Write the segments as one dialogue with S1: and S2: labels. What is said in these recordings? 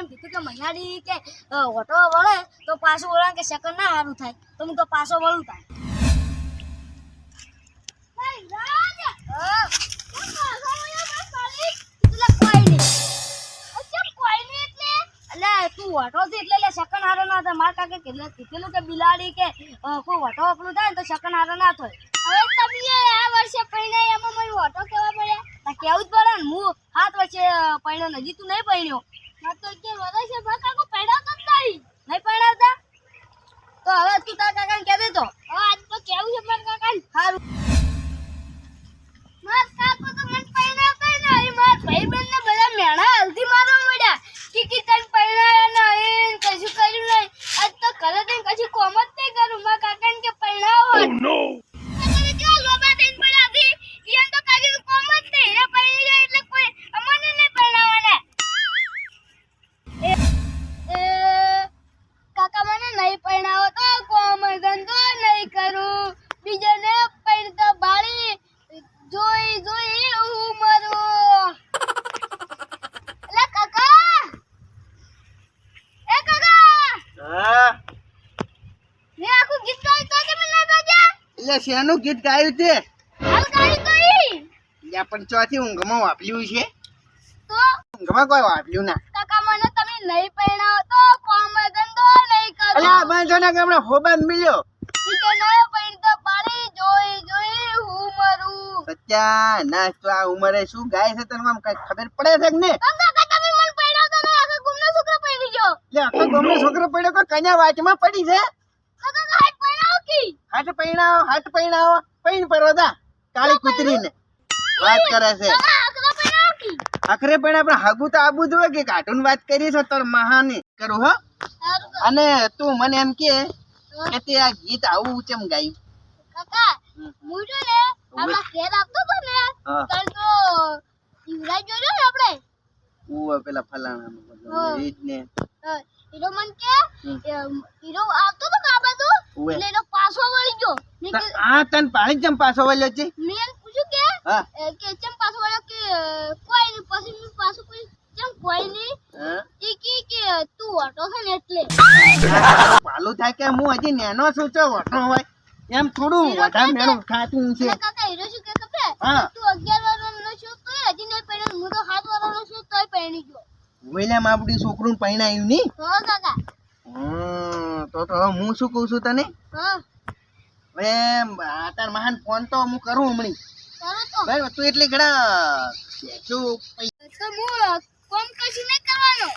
S1: એમ કીધું કે મહિનાડી કે ઓટો વળે તો પાછો વળે કે સેકન્ડ ના સારું થાય. તો હું તો પાછો વળું થાય એટલે કોઈ તું ઓટો છે એટલે એટલે હારો ના થાય. મારા કાકે કીધેલું કે બિલાડી કે કોઈ ઓટો આપણું થાય ને તો શકન હારો ના થાય. હવે તમે આ વર્ષે એમાં મને ઓટો કેવા પડ્યા? કેવું જ પડે ને. હું હાથ વર્ષે પૈણો નજીક તું નહીં પૈણ્યો હા તો કે કાકો જ નહીં. નહીં તો હવે તું તારા કાકાને કહી દેતો. હવે આજ તો કેવું છે મારા કાકાને? સારું માર કાકો તો મને પૈણાવતા નહીં. માર ભાઈબંધને બધા મેણા હલ્દી
S2: શેનું ગીત ગાયું તે યા પણ ચોથી ઊંઘમાં વાપર્યું છે. ઊંઘમાં કોઈ વાપર્યું ના.
S1: કાકા મને તમે નહીં પૈણાવો તો કોમ ધંધો નહીં કરું.
S2: અલ્યા બંધો ના ગામડે હોબાન મળ્યો.
S1: બીજાને પૈણતા બાળી જોઈ જોઈ હું મરું.
S2: બચ્ચા ના તો આ ઉંમરે શું ગાય છે તને આમ કઈ ખબર પડે છે કે ને
S1: કાકા તમે મને પૈણાવતા નહીં આખા ગુમનો છોકરો પૈણી ગયો.
S2: એટલે આખો ગામનો છોકરો પડ્યો કે કન્યા વાચમાં પડી છે? હાટ પૈણાવો હાટ પૈણાવો. પૈણ પરવદા કાળી કૂતરીને. વાત કરે છે. આખરે પણ આપણે હાગું તો આબુ જોઈએ કે કાર્ટૂન વાત કરી છો তোর મહાની કરું હો. અને તું મને એમ કે કે તે આ ગીત આવું ચમ ગાયું?
S1: કાકા હું છે ને આપણા ઘેર તો ને કાલ તો યુવરાજ જોજો ને આપણે.
S2: ઓ પેલા ફલાણા ને
S1: અ, હીરો મન કે હીરો આવતો તો કા બાજુ એટલે એનો પાછો વળી ગયો.
S2: આ તન પાણી ચમ પાછો વળ્યો છે?
S1: મેં પૂછ્યું કે કે ચમ પાછો વળ્યો કે કોઈ નહીં પછી મેં પાછો કોઈ ચમ કોઈ નહીં? એ કે કે તું ઓટો છે ને એટલે.
S2: પાલું થાય કે હું હજી નેનો છું તો ઓટો હોય. એમ થોડું વધારે મેળું ખાતું છે.
S1: કાકા હીરો શું કે ખબર?
S2: હા
S1: તું અગિયાર વર્ષનો છું તોય હજી નહીં પહેર્યો હું તો સાત વર્ષનો છું તોય પહેરી ગયો
S2: વેલા માપડી છોકરું પૈણાયું ની
S1: હા કાકા.
S2: હમ, તો તો હું શું કહું છું તને? હવે તાર મહાન ફોન તો હું કરું હમણી. બરાબર તું એટલી ઘણા શું
S1: તો હું કોમ કશું નહીં કરવાનો.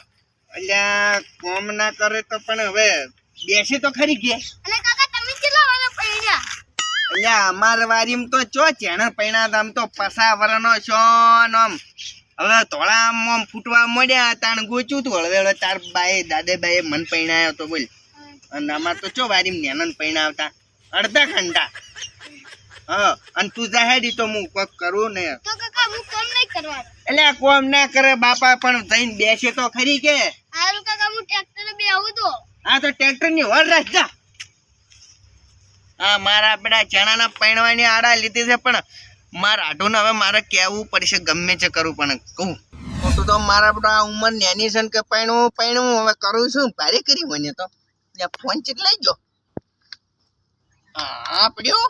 S2: અલ્યા કોમ ના કરે તો પણ હવે બેસે તો ખરી કે.
S1: અને કાકા તમે કેટલા વાળા પહેર્યા
S2: અલ્યા અમાર વારીમ તો ચો ચેણ પૈણા આમ તો પસા વરનો છો આમ. હવે આમ ફૂટવા મળ્યા તાણ ગોચ્યું તું હવે હવે તાર બાએ દાદે બાએ મન પૈણાયો તો બોલ. અને આમાં તો ચો વારી નેનન પૈણાવતા? અડધા ઘંટા. હા અને તું જાહેરી તો હું કોક કરું ને.
S1: તો કાકા હું કોમ નહીં કરવાનો.
S2: એટલે કોમ ના કરે બાપા પણ જઈને બેસે તો ખરી કે?
S1: સારું કાકા હું ટ્રેક્ટર બે આવું તો.
S2: આ તો ટ્રેક્ટરની વર રાખતા હા મારા પેલા ચણાના પૈણવાની આડા લીધી છે પણ મારા ને હવે મારે કહેવું પડશે, ગમે તે કરું, પણ કહું. મોટું તો મારા બધા ઉંમર નેની છે કે પૈણું પૈણું હવે કરું છું, ભારે કરી મને તો. ફોન ચેટલાઈ ગયો હા, પડ્યો?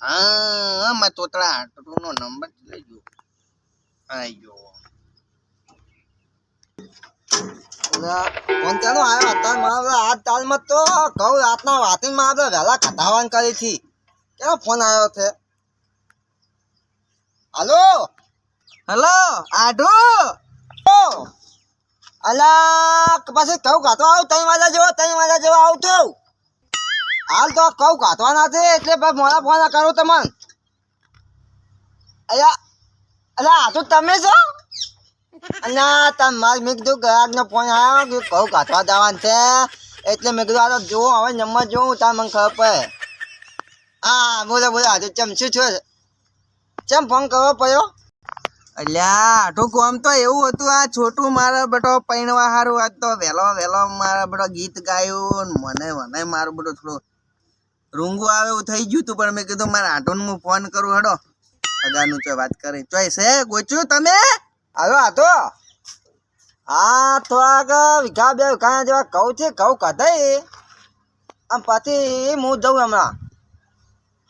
S2: હા મેં તોતળા આટલું નો નંબર લઈ ગયો આયો
S3: ફોન ચાલુ આવ્યો અત્યારે મારે તાલમાં તો. કહું, રાતના વાતી મારે વહેલા કઢાવવાનું કરી હતી. કેવો ફોન આવ્યો છે? હાલો?
S2: હલો આઢો.
S3: અલા પછી કઉ કાતો આવું ત્રણ વાગ્યા જેવો ત્રણ વાગ્યા જેવો આવું છું હાલ તો કહું કાતવાના છે એટલે ભાઈ મોડા ફોન કરો તમને. અલ્યા અલા આ તો તમે છો? તમે મારે મેં કીધું ગ્રાહકનો ફોન આવ્યો કે કહું કાતવા જવાનું છે. એટલે મેં કીધું આ તો જોઉં હવે નંબર જોઉં તાર મને ખબર પડે. હા બોલો બોલો આજે ચમ છું છે. ચમ ફોન કરવો પડ્યો
S2: અલ્યા આઠું કોમ તો એવું હતું આ છોટું મારા બેટો પૈણવા હારું આજ તો વહેલો વહેલો મારા બેટો ગીત ગાયું મને મને મારું બેટો થોડું રૂંગું આવે એવું થઈ ગયું તું પણ મેં કીધું મારા આઠું હું ફોન કરું હડો. અગાનું તો વાત કરી. ચોઈ છે ગોચ્યું તમે?
S3: આવ્યો આ તો. આ થોડાક વિઘા બે વિઘા જેવા કહું છે કહું કઢાઈ આમ પછી હું જઉં હમણાં.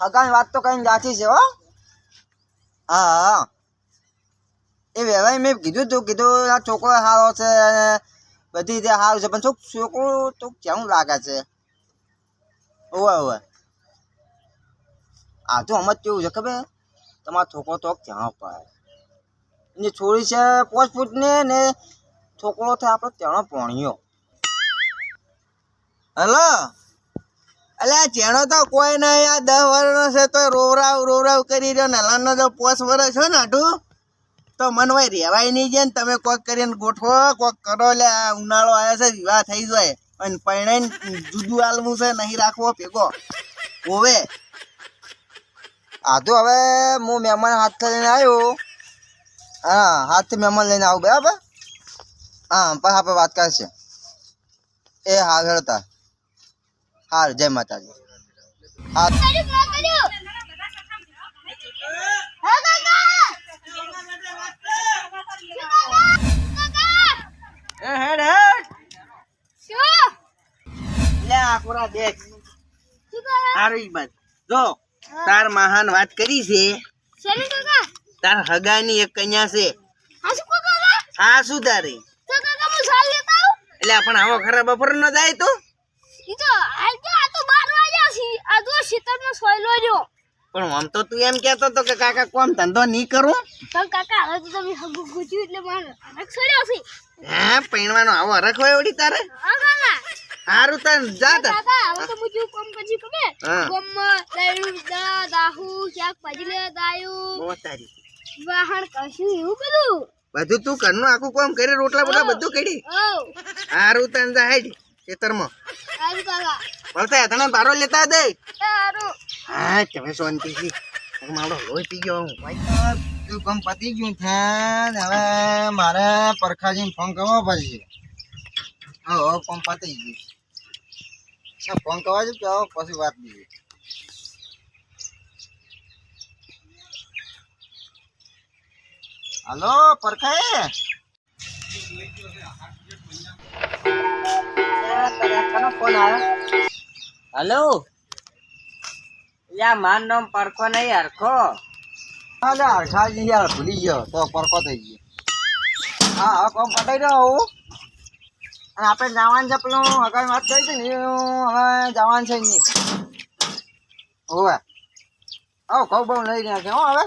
S3: અગાની વાત તો કઈ જાચી છે હો. હા એ વેવાય મેં કીધું તું, કીધું, આ છોકરો સારો છે બધી રીતે સારું છે. પણ શું છોકરો તો કેવું લાગે છે? ઓવે ઓવે. આ તો આમ કેવું છે ખબર? તમારો છોકરો તો ક્યાં પડે? એની છોરી છે પાંચ ફૂટને ને છોકરો થાય આપણો ત્યાં પોણિયો.
S2: હલો? અલ્યા ચેણો તો કોઈ નહીં, આ દસ વર્ષનો છે તો રોવરાવ રોવરાવ કરી રહ્યો નાનો જો પોસ વર્ષ છો ને આટું તો મન ભાઈ રહેવાય નહીં છે ને તમે કોક કરીને ગોઠવો, કોક કરો, લે, આ ઉનાળો આવ્યો છે, વિવાહ થઈ જાય અને પરણાઈને જુદું આલવું છે, નહીં રાખવો, ભેગો. હોવે.
S3: આ તો હવે હું મહેમાન હાથ લઈને આવ્યો. હા હાથથી મહેમાન લઈને આવું, બરાબર? હા પછી આપણે વાત કરશે. એ હા હેડતા હાર જય માતાજી.
S2: હેડ હેડ.
S1: શું
S2: લે આ દેખ.
S1: કાકા
S2: બાત જો તાર મહાન વાત કરી છે. તાર હગાની એક કન્યા છે.
S1: હા શું
S2: તારે? એટલે પણ આવો ખરા બપોર નો જાય તો?
S1: તો હાલ આ તો બાર વાગ્યા છે. આ તો શીતળનો સોયલો રહ્યો.
S2: પણ આમ તો તું એમ કેતો તો કે કાકા કોમ ધંધો નહીં કરું?
S1: પણ કાકા હવે તો તમે હગુ ગુજ્યું એટલે મારે અરખ છોડ્યો છે.
S2: હા પૈણવાનો આવો અરખ હોય ઓડી તારે?
S1: હા કાકા.
S2: હારું તન જા તા.
S1: કાકા હવે તો મુજુ કોમ પછી
S2: કમે
S1: કોમ. દાયુ દા દાહુ શાકભાજી લે દાયુ.
S2: બહુ તારી
S1: વાહણ કશું એવું બધું?
S2: બધું તું ઘરનું આખું કામ કરી રોટલા બોટલા બધું કરી?
S1: હારું
S2: તન તને જા હેડ. ખેતરમાં. તને બારો લેતા દે. હા તમે શાંતિથી મારો લોહી પી ગયો. હું
S3: તું કામ પતી ગયું છે? હવે મારે પરખાજીને ફોન કરવો પડશે. હા કામ પતી ગયું ફોન કરવા જ કે પછી વાત બીજી? હાલો પરખાએ?
S4: હલો. યા, માર નામ પરખો નહીં હરખો.
S3: અરે હરખા જ યાર, ભૂલી ગયો. તો પરખો થઈ ગયો. હા, હવે કોમ પટાઈ રહ્યો હું. અને આપણે જવાનું છે પેલું અગાઉ વાત કરી છે ને હવે જવાનું છે નહીં હોવે. આવો કહું બહુ લઈ રહ્યા છે, હો, હવે.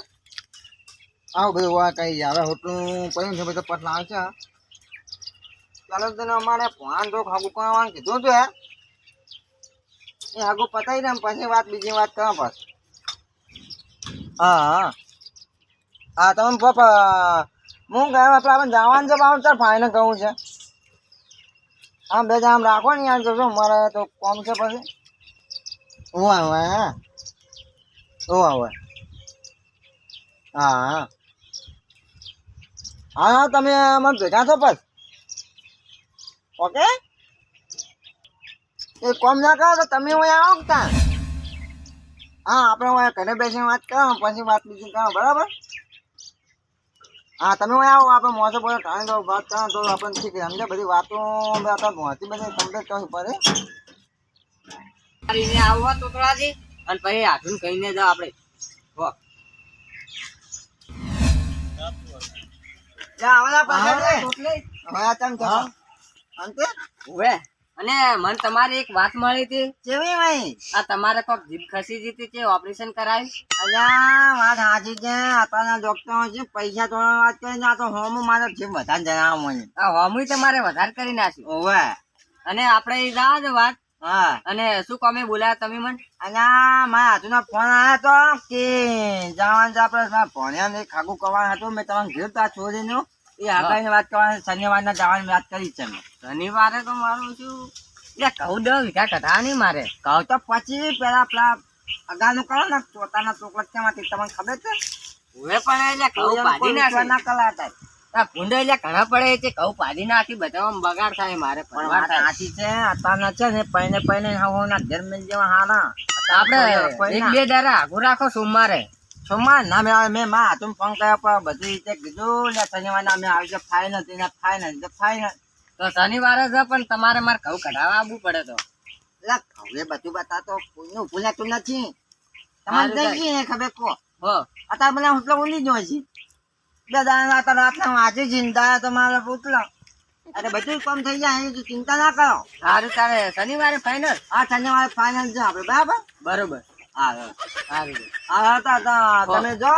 S3: આવો બધું કઈ હવે હોટલું પડ્યું છે, બધું પટલા આવશે ચાલો તને અમારે ભણાન તો ખાગું કરવાનું કીધું હતું હે. એ આગું પતાવી દે પછી વાત, બીજી વાત કરવા બસ હા હા. તમે પપ્પા હું ગયા આપણે આપણે જવાનું છે, પણ તાર ફાઈને કહું છે. આમ બે આમ રાખો ને યાર, જોજો, મારે તો કોમ છે પછી. હું આવે હું? આવે, હા? હા તમે મને ભેગા છો બસ ઓકે? એ કોમ ના કરો તો તમે હું આવો ત્યાં હા આપણે હું ઘરે બેસીને વાત કરો પછી વાત બીજી કરો બરાબર? હા તમે અહીં આવો આપણે મોસો બોલો ટાણે તો વાત કરો તો આપણને ઠીક સમજે બધી વાતો આપણે મોતી બધી કમ્પ્લીટ કરવી પડે.
S4: આવવા તોતળાજી અને પછી હાથું કહીને જાવ આપણે. હો.
S3: જા આવા
S4: હા,
S3: પાછળ
S4: તોતલે.
S3: હવે આ ચમ અંતે
S4: ઉવે. અને મને તમારી એક વાત મળી હતી.
S3: કેવી ભાઈ
S4: આ તમારે કોક જીભ ખસી જીતી છે ઓપરેશન કરાવી?
S3: અલ્યા વાત સાચી છે. અત્યારના ડોક્ટર છે પૈસા તો વાત કરીને આ તો હોમ મારે જીભ વધારે જણાવો મને
S4: આ હોમુય તમારે વધારે કરી નાખ્યું.
S3: ઓવે
S4: અને આપણે જા જ વાત.
S3: હા.
S4: અને શું કોમે બોલાયા તમે મને?
S3: અલ્યા મારા હાથુનો ફોન આવ્યો તો કે જવાનું આપણે. ભણ્યા ને ખાગું કરવાનું હતું. મેં તમને ઘેર તા છોડીનું એ આગાહીની વાત કરવાની શનિવારના જવાની વાત કરી છે
S4: શનિવારે તો મારું છું એટલે કહું દઉં વીઘા કઢા નહીં મારે.
S3: કહું તો પછી પેલા પેલા અગાનું કરો ને પોતાના ચોકલેટ કેમાંથી તમને ખબર છે?
S4: હવે પણ એટલે કહું પાડી નાખે.
S3: ના કલા હતા
S4: ભૂંડો એટલે ઘણા પડે છે કહું પાડી નાખી બધા બગાડ થાય મારે
S3: પણ સાચી છે અત્યારના છે ને પૈને પૈને હવોના ધર્મ જેવા હારા.
S4: આપણે એક બે દારા આગું રાખો સોમવારે.
S3: સોમવાર ના મેં આવે મેં માં તું ફોન કર્યા પણ બધી રીતે કીધું ને શનિવાર નામે મેં છે ફાઇનલ તેને ફાઇનલ ફાઇનલ
S4: તો શનિવારે જ પણ તમારે મારે ઘઉં કઢાવવા આવવું પડે તો.
S3: એટલે ઘઉં બધું બતાતો કોઈનું ભૂલાતું નથી. તમારે જઈ ગઈ ને ખબર કહો.
S4: હો.
S3: અત્યારે મને ઉતલો ઊંડી જ હોય છે. બે દાણા અત્યારે રાતના આજે ચિંતા તમારે પૂતલો અરે બધું કામ થઈ જાય એની ચિંતા ના કરો.
S4: સારું તારે શનિવારે ફાઇનલ
S3: આ શનિવારે ફાઇનલ છે આપણે બરાબર?
S4: બરોબર.
S3: હા હા તમે જો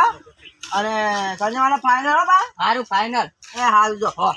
S3: અને શનિવારે ફાઈનલ હો બા
S4: સારું ફાઇનલ
S3: એ હાલ જો
S4: હો